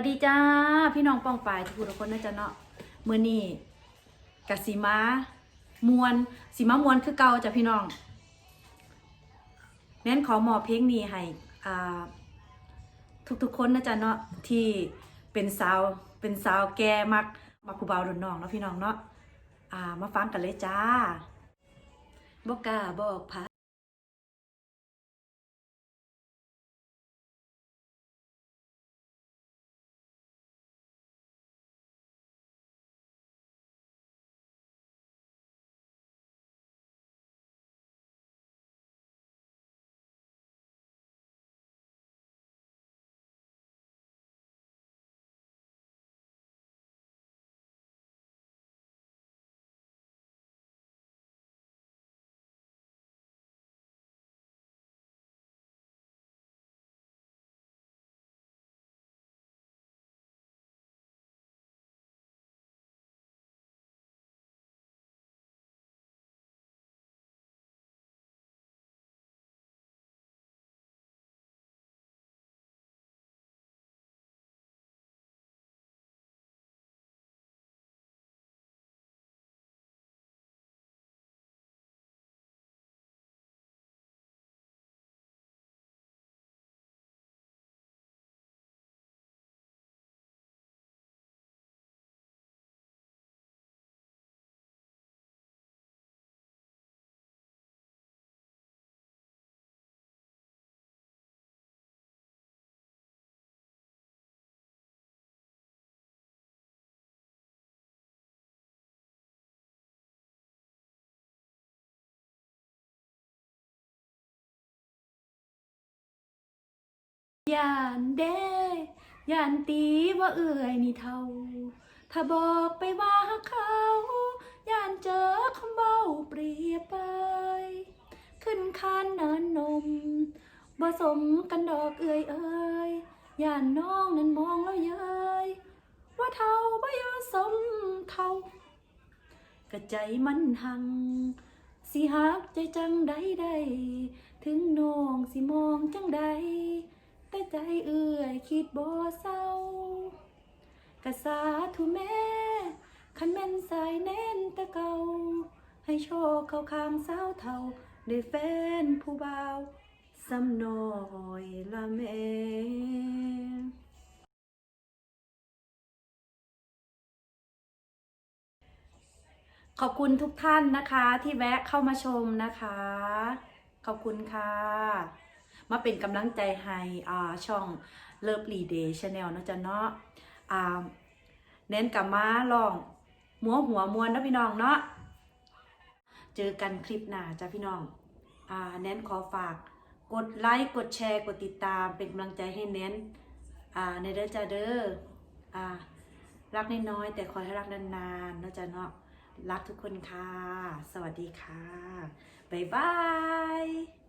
วัสดีจ้า พี่น้องป้องปายทุกทุกคนนะจ๊ะเนาะเมื้อนี้กะสิมามวนสิมามวนคือเก่าจ้ะพี่น้องแน้นขอมอบเพลงนี้ให้อ่าทุกๆคนนะจ๊ะเนาะที่เป็นสาวเป็นสาวแก่มักมักผู้บ่าวรุ่นน้องเนาะพี่น้องเนาะอ่ามาฟังกันเลยจ้าบ่กล้าบอกพา ยานเด้ยานตีว่าเอื่อยนี่เท่า ถ้าบอกไปว่าเขายานเจอคำเบาเปรียบไป ขึ้นคานเนินนมบ่สมกันดอกเอื่อยเอ้ยยานน้องนั้นมองแล้วเย้ยว่าเท่าบ่ยอสมเท่ากระใจมันหัง สิหักใจจังใดใดถึงน้องสิมองจังใด ใจเอื่อยคิดบ่เศร้ากะสาธุแม่คันแม่นสายแน่นต่เกาให้โชคเข้าข้างสาวเท่าได้แฟนผู้บ่าวสำน้อยละแม่ขอบคุณทุกท่านนะคะที่แวะเข้ามาชมนะคะ ขอบคุณค่ะ มาเป็นกำลังใจให้อ่าช่อง Love Day Channel เนาะจ๊ะเนาะอ่าเน้นกับมาลองหัวหัวมวนนะพี่น้องเนาะเจอกันคลิปหน้าจ้ะพี่น้องอ่าเน้นขอฝาก กดไลค์กดแชร์กดติดตามเป็นกำลังใจให้เน้นอ่าในเด้อจ้าเด้ออ่ารักน้อยๆแต่ขอยให้รักนานๆเนาะจ๊ะเนาะรักทุกคนค่ะ สวัสดีค่ะ บ๊ายบาย